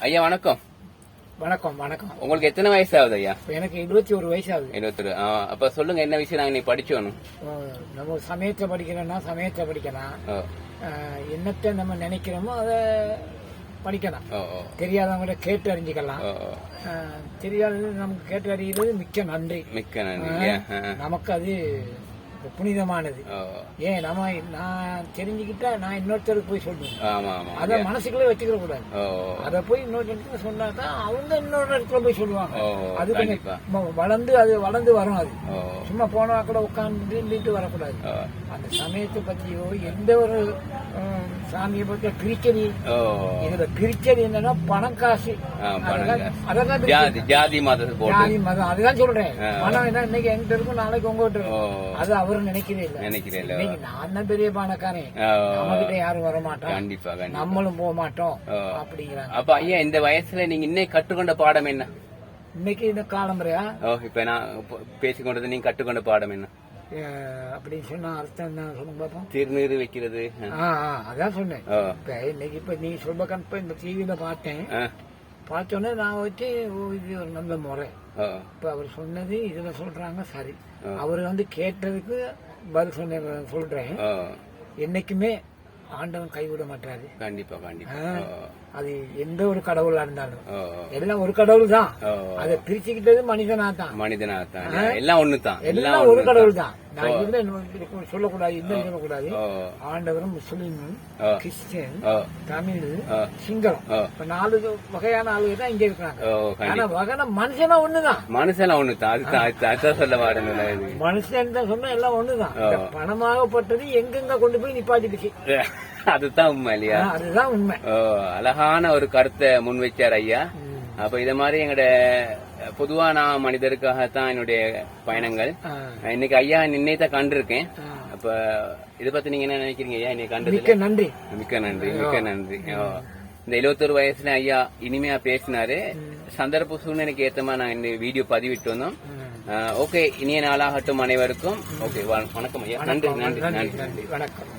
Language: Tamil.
ஐயா வணக்கம். வணக்கம் வணக்கம். உங்களுக்கு எத்தனை வயசு ஆகுது ஐயா எனக்கு இருபத்தி ஒரு வயசு ஆகுது இருபத்தொரு. ஆ, அப்ப சொல்லுங்க என்ன விஷயம் நாங்க படிச்சோணும் அஹ் நம்ம சமயத்தை படிக்கிறோம்னா சமயத்தை படிக்கலாம். என்னத்தை நம்ம நினைக்கிறோமோ அதை படிக்கலாம். தெரியாதவங்கள கேட்டு அறிஞ்சிக்கலாம். தெரியாதது நமக்கு கேட்டு அறிகிறது மிக்க நன்றி. மிக்க நன்றி நமக்கு அது புனிதமானது. ஏன் நம்ம நான் தெரிஞ்சுக்கிட்டா நான் இன்னொருத்தருக்கு போய் சொல்லுவேன் அதை மனசுக்குள்ளே வச்சுக்கிற கூடாது. அதை போய் இன்னொருத்தருக்கு சொன்னா தான் அவங்க இன்னொரு இடத்துல போய் சொல்லுவாங்க. அது கொஞ்சம் வளர்ந்து அது வளர்ந்து வரும் அது. சும்மா போனா கூட உட்கார்ந்து நின்றுட்டு வரக்கூடாது. அந்த சமயத்தை பத்தியோ எந்த ஒரு சாமியை பத்தியோ பிரிச்சடி ஓ. இதுல பிரிச்சடி என்னன்னா பணம் காசு. அதெல்லாம் ஜாதி போட்டு. ஜாதி மதம். அதுதான் சொல்றேன். பணம் என்ன இன்னைக்கு என்கிட்ட இருக்கும் நாளைக்கு உங்ககிட்ட இருக்கும். அது அவரு நினைக்கிறே இல்ல. நினைக்கிறேன் இன்னைக்கு நான் தான் பெரிய பணக்காரன். ஓ. நம்ம கிட்ட யாரும் வர மாட்டோம் கண்டிப்பா. நம்மளும் போக மாட்டோம். அப்படிங்கிறாங்க. அப்ப ஐயா இந்த வயசுல நீங்க இன்னும் கற்றுக்கொண்ட பாடம் என்ன? இன்னைக்கு இந்த காலம்பரையா? ஓ இப்ப நான் பேசிக்கொண்டது நீங்க கற்றுக்கொண்ட பாடம் என்ன? அப்படின்னு சொன்னா அர்த்தம் என்ன சொல்லுங்க பாப்போம். திருநீறு வைக்கிறது. அதான் சொன்னேன். இப்ப இன்னைக்கு இப்ப நீ சொல்பக்கான் இப்ப இந்த டிவியில பார்த்தேன். பார்த்தோன்னே நான் வச்சு இது ஒரு நல்ல முறை. இப்ப அவர் சொன்னது இதுல சொல்றாங்க சரி. அவர் வந்து கேட்டதுக்கு பதில் சொன்ன சொல்றேன். என்னைக்குமே ஆண்டவன் கைவிட மாட்டாரு. கண்டிப்பா கண்டிப்பா. அது எந்த ஒரு கடவுளா இருந்தாலும். எல்லாம் ஒரு கடவுள் தான் அதை பிரிச்சுக்கிட்டது மனிதனா தான் மனிதனா தான் எல்லாம் ஒண்ணு தான் எல்லாம் ஒரு கடவுள் தான் நான் இதுல சொல்லக்கூடாது இந்த சொல்லக்கூடாது. ஆண்டவரும் முஸ்லீமும் ஓ கிறிஸ்டியன் தமிழ் சிங்களம். நாலு வகையான ஆளுங்க தான் இங்க இருக்கிறாங்க. கண்டிப்பா ஆனா வகையான மனுஷனா ஒண்ணுதான். மனுஷெல்லாம் ஒண்ணு தான் அதுதான் அதுதான் அதுதான் சொல்ல வரேன் மனுஷன் தான் சொன்னா எல்லாம் ஒண்ணுதான். பணமாகப்பட்டது எங்கெங்க கொண்டு போய் நிப்பாட்டிடுச்சு. அதுதான் உண்மை இல்லையா? அதுதான் உண்மை. அழகான ஒரு கருத்தை முன் வச்சார் ஐயா. அப்ப இத மாதிரி எங்கட பொதுவா நான் மனிதருக்காகத்தான் என்னுடைய பயணங்கள். இன்னைக்கு ஐயா நின்னை தான் கண்டிருக்கேன். அப்ப இத பத்தி நீங்க என்ன நினைக்கிறீங்க ஐயா? கண்டது மிக்க நன்றி. மிக்க நன்றி மிக்க நன்றி. இந்த 71 வயசுல ஐயா இனிமையா பேசினாரு. சந்தர்ப்ப சூழ்நிலைக்கு ஏத்த மாதிரி நான் இந்த வீடியோ பதிவிட்டு வந்தோம். ஓகே இனிய நாளாகட்டும் அனைவருக்கும். ஓகே வணக்கம் ஐயா. நன்றி நன்றி நன்றி. நன்றி. வணக்கம்.